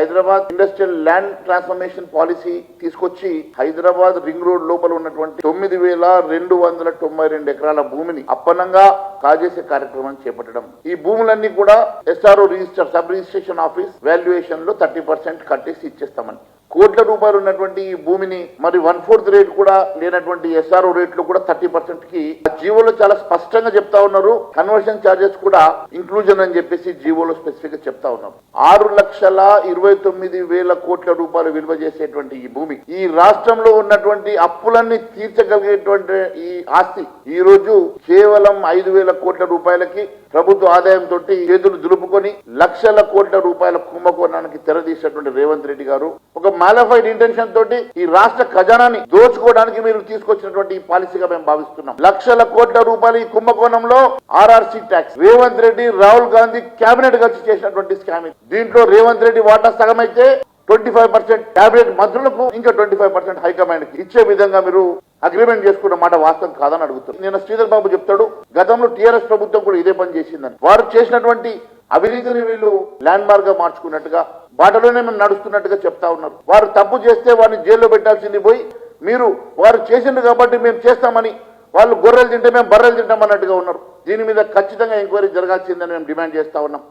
Hyderabad industrial land transformation policy తీసుకొచ్చి Hyderabad ring road లోపల ఉన్నటువంటి తొమ్మిది వేల రెండు వందల తొంభై రెండు ఎకరాల భూమిని అప్పనంగా కాజేసే కార్యక్రమం చేపట్టడం. ఈ భూములన్నీ కూడా SRO register sub registration office వాల్యుయేషన్లో thirty percent కట్టేసి ఇచ్చేస్తామని. కోట్ల రూపాయలు ఉన్నటువంటి ఈ భూమిని మరి వన్ ఫోర్త్ రేట్ కూడా లేనటువంటి ఎస్ఆర్ఓ రేట్లు కూడా థర్టీ పర్సెంట్కి. ఆ జీవోలో చాలా స్పష్టంగా చెప్తా ఉన్నారు. కన్వర్షన్ చార్జెస్ కూడా ఇంక్లూజన్ అని చెప్పేసి జీవోలో స్పెసిఫిక్గా చెప్తా ఉన్నారు. ఆరు లక్షల ఇరవై తొమ్మిది వేల కోట్ల రూపాయలు విలువ చేసేటువంటి ఈ భూమి. ఈ రాష్ట్రంలో ఉన్నటువంటి అప్పులన్నీ తీర్చగలిగేటువంటి ఈ ఆస్తి ఈ రోజు కేవలం ఐదు వేల కోట్ల రూపాయలకి ప్రభుత్వ ఆదాయంతో చేతులు దులుపుకొని లక్షల కోట్ల రూపాయల కుంభకోణానికి తెరదీసినటువంటి రేవంత్ రెడ్డి గారు. ఒక మాలఫైడ్ ఇంటెన్షన్ తోటి ఈ రాష్ట్ర ఖజానాని దోచుకోవడానికి మీరు తీసుకొచ్చినటువంటి ఈ పాలసీగా మేము భావిస్తున్నాం. లక్షల కోట్ల రూపాయలు ఈ కుంభకోణంలో RRC tax Revanth Reddy Rahul Gandhi cabinet కలిసి చేసినటువంటి స్కామ్ ఇది. దీంట్లో రేవంత్ రెడ్డి వాటా సగం అయితే ట్వంటీ ఫైవ్ పర్సెంట్ క్యాబినెట్ మంత్రులకు ఇంకా ట్వంటీ ఫైవ్ పర్సెంట్ హైకమాండ్కి ఇచ్చే విధంగా మీరు అగ్రిమెంట్ చేసుకున్న మాట వాస్తవం కాదని అడుగుతారు నేను శ్రీధర్ బాబు చెప్తాడు గతంలో టీఆర్ఎస్ ప్రభుత్వం కూడా ఇదే పని చేసిందని. వారు చేసినటువంటి అవినీతిని వీళ్ళు ల్యాండ్ మార్క్గా మార్చుకున్నట్టుగా బాటలోనే మేము నడుస్తున్నట్టుగా చెప్తా ఉన్నారు. వారు తప్పు చేస్తే వారిని జైల్లో పెట్టాల్సింది పోయి మీరు వారు చేసిండు కాబట్టి మేము చేస్తామని వాళ్ళు గొర్రెలు తింటే మేము బర్రెలు తింటామన్నట్టుగా ఉన్నారు. దీని మీద ఖచ్చితంగా ఎంక్వైరీ జరగాల్సిందని మేము డిమాండ్ చేస్తా ఉన్నాం.